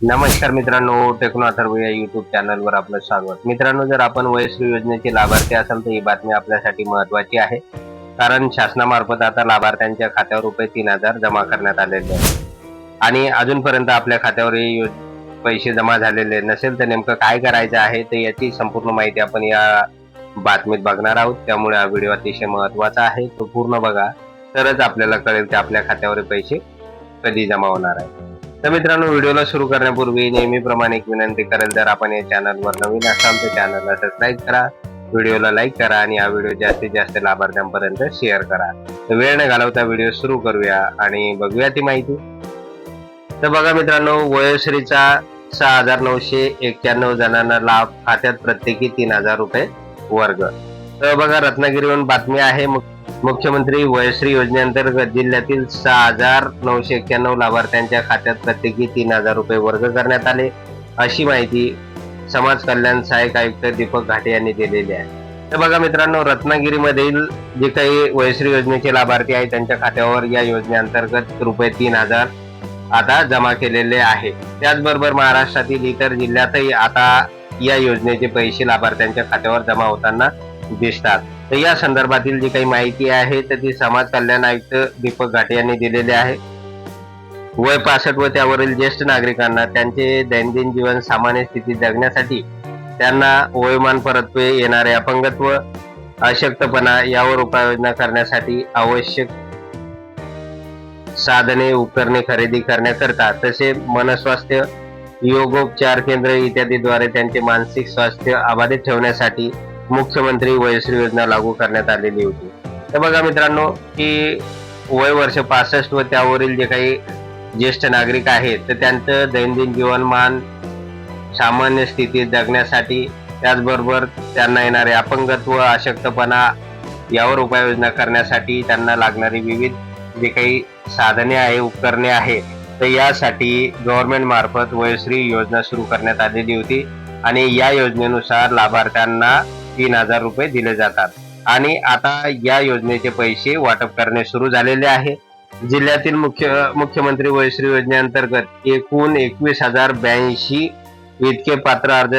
नमस्कार मित्रांनो टेक्नो अथर्व या युट्यूब चॅनलवर आपलं स्वागत. मित्रांनो जर आपण वयश्री योजनेचे लाभार्थी असाल तर ही बातमी आपल्यासाठी महत्वाची आहे. कारण शासनामार्फत आता लाभार्थ्यांच्या खात्यावर रुपये तीन हजार जमा करण्यात आलेले आहे आणि अजूनपर्यंत आपल्या खात्यावर हे पैसे जमा झालेले नसेल तर नेमकं काय करायचं आहे तर याची संपूर्ण माहिती आपण या बातमीत बघणार आहोत. त्यामुळे हा व्हिडिओ अतिशय महत्त्वाचा आहे. तो पूर्ण बघा. तरच आपल्याला कळेल की आपल्या खात्यावर पैसे कधी जमा होणार आहे तर मित्रांनो व्हिडिओला सुरू करण्यापूर्वी नेहमीप्रमाणे एक विनंती करेल जर आपण या चॅनलवर नवीन असाल तर चॅनलला सबस्क्राईब करा व्हिडिओला लाईक करा आणि हा व्हिडिओ जास्तीत जास्त लाभार्थ्यांपर्यंत शेअर करा. तर वेळ न घालवता व्हिडिओ सुरू करूया आणि बघूया ती माहिती. तर बघा मित्रांनो वयोश्रीचा सहा हजार नऊशे एक्क्याण्णव जणांना लाभ खात्यात प्रत्येकी तीन हजार रुपये वर्ग. तर बघा रत्नागिरीहून बातमी आहे मग मुख्यमंत्री वयश्री योजनेअंतर्गत जिल्ह्यातील सहा हजार नऊशे एक्क्याण्णव लाभार्थ्यांच्या खात्यात प्रत्येकी तीन हजार रुपये वर्ग करण्यात आले अशी माहिती समाज कल्याण सहाय्यक आयुक्त दीपक घाटे यांनी दिलेली आहे. तर बघा मित्रांनो रत्नागिरीमधील जे काही वयश्री योजनेचे लाभार्थी आहेत त्यांच्या खात्यावर या योजनेअंतर्गत रुपये तीन हजार आता जमा केलेले आहे. त्याचबरोबर महाराष्ट्रातील इतर जिल्ह्यातही आता या योजनेचे पैसे लाभार्थ्यांच्या खात्यावर जमा होताना दिसतात. तर या संदर्भातील जी काही माहिती आहे तर ती समाज कल्याण आयुक्त दीपक घाटे यांनी दिलेली आहे. वय पासष्ट व त्यावरील ज्येष्ठ नागरिकांना त्यांचे दैनंदिन जीवन सामान्य स्थितीत जगण्यासाठी त्यांना वयोमान परत्वे येणारे अपंगत्व अशक्तपणा यावर उपाययोजना करण्यासाठी आवश्यक साधने उपकरणे खरेदी करण्याकरता तसे मनस्वास्थ्य योगोपचार केंद्र इत्यादीद्वारे त्यांचे मानसिक स्वास्थ्य अबाधित ठेवण्यासाठी मुख्यमंत्री वयश्री योजना लागू करण्यात आलेली होती. तर बघा मित्रांनो की वय वर्ष पासष्ट व त्यावरील जे काही ज्येष्ठ नागरिक आहेत तर त्यांचं दैनंदिन जीवनमान सामान्य स्थितीत जगण्यासाठी त्याचबरोबर त्यांना येणारे अपंगत्व अशक्तपणा यावर उपाययोजना करण्यासाठी त्यांना लागणारी विविध जे काही साधने आहे उपकरणे आहे तर यासाठी गव्हर्नमेंट मार्फत वयश्री योजना सुरू करण्यात आलेली होती. आणि या योजनेनुसार लाभार्थ्यांना तीन हजार रुपये दिले जातात. आणि आता या योजनेचे पैसे वाटप करणे सुरू झालेले आहे. जिल्ह्यातील मुख्य मुख्यमंत्री वयश्री योजनेअंतर्गत एकूण एकवीस हजार ब्याऐंशी इतके पात्र अर्ज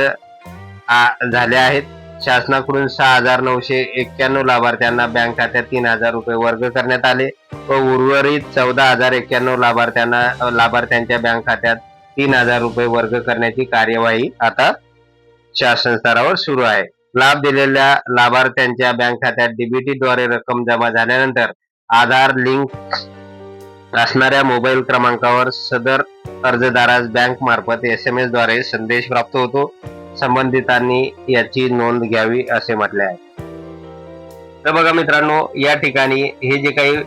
झाले आहेत. शासनाकडून सहा हजार नऊशे एक्क्याण्णव लाभार्थ्यांना बँक खात्यात तीन हजार रुपये वर्ग करण्यात आले व उर्वरित चौदा हजार एक्क्याण्णव लाभार्थ्यांना लाभार्थ्यांच्या बँक खात्यात तीन हजार रुपये वर्ग करण्याची कार्यवाही आता शासन स्तरावर सुरू आहे. लाभ दिलेल्या लाभार्थ्यांच्या बँक खात्यात डीबीटी द्वारे रक्कम जमा झाल्यानंतर आधार लिंक असणाऱ्या मोबाईल क्रमांकावर सदर अर्जदारास बँक मार्फत एस एम एसद्वारे संदेश प्राप्त होतो. संबंधितांनी याची नोंद घ्यावी असे म्हटले आहे. तर बघा मित्रांनो या ठिकाणी हे जे काही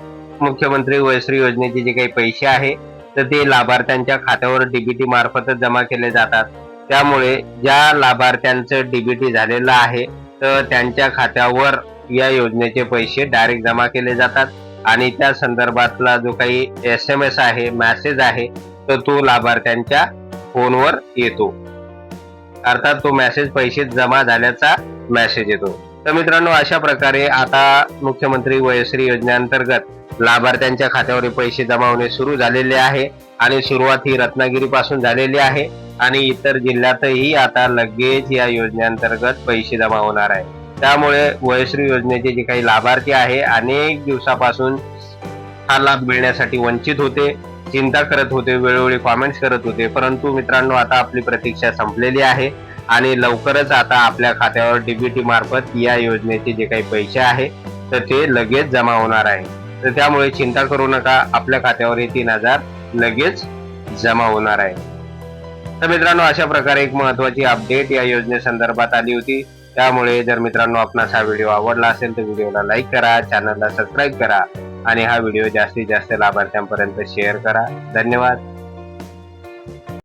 मुख्यमंत्री वयश्री योजनेचे जे काही पैसे आहे तर ते लाभार्थ्यांच्या खात्यावर डीबीटी मार्फतच जमा केले जातात. त्यामुळे ज्या लाभार्थ्यांचं डीबीटी झालेलं आहे तर त्यांच्या खात्यावर या योजनेचे पैसे डायरेक्ट जमा केले जातात. आणि त्या संदर्भातला जो काही एस एम एस आहे मॅसेज आहे तर तो लाभार्थ्यांच्या फोनवर येतो. अर्थात तो मेसेज पैसे जमा झाल्याचा मेसेज येतो. तर मित्रांनो अशा प्रकारे आता मुख्यमंत्री वयश्री योजनेअंतर्गत लाभार्थ्यांच्या खात्यावर पैसे जमा होणे सुरू झालेले आहे. आणि सुरुवात ही रत्नागिरी पासून झालेली आहे. आणि इतर जिल्ह्यातही आता लगेच या योजनेअंतर्गत पैसे जमा होणार आहे. त्यामुळे वयश्री योजनेचे जे काही लाभार्थी आहे अनेक दिवसापासून हा लाभ मिळण्यासाठी वंचित होते चिंता करत होते वेळोवेळी कॉमेंट्स करत होते. परंतु मित्रांनो आता आपली प्रतीक्षा संपलेली आहे आणि लवकरच आता आपल्या खात्यावर डीबीटी मार्फत या योजनेचे जे काही पैसे आहे तर ते लगेच जमा होणार आहे. तर त्यामुळे चिंता करू नका आपल्या खात्यावर हे तीन हजार लगेच जमा होणार आहे. तर मित्रांनो अशा प्रकारे एक महत्वाची अपडेट या योजनेसंदर्भात आली होती. त्यामुळे जर मित्रांनो आपणास हा व्हिडिओ आवडला असेल तर व्हिडिओला लाईक करा चॅनलला सबस्क्राईब करा आणि हा व्हिडिओ जास्तीत जास्त लाभार्थ्यांपर्यंत शेअर करा. धन्यवाद.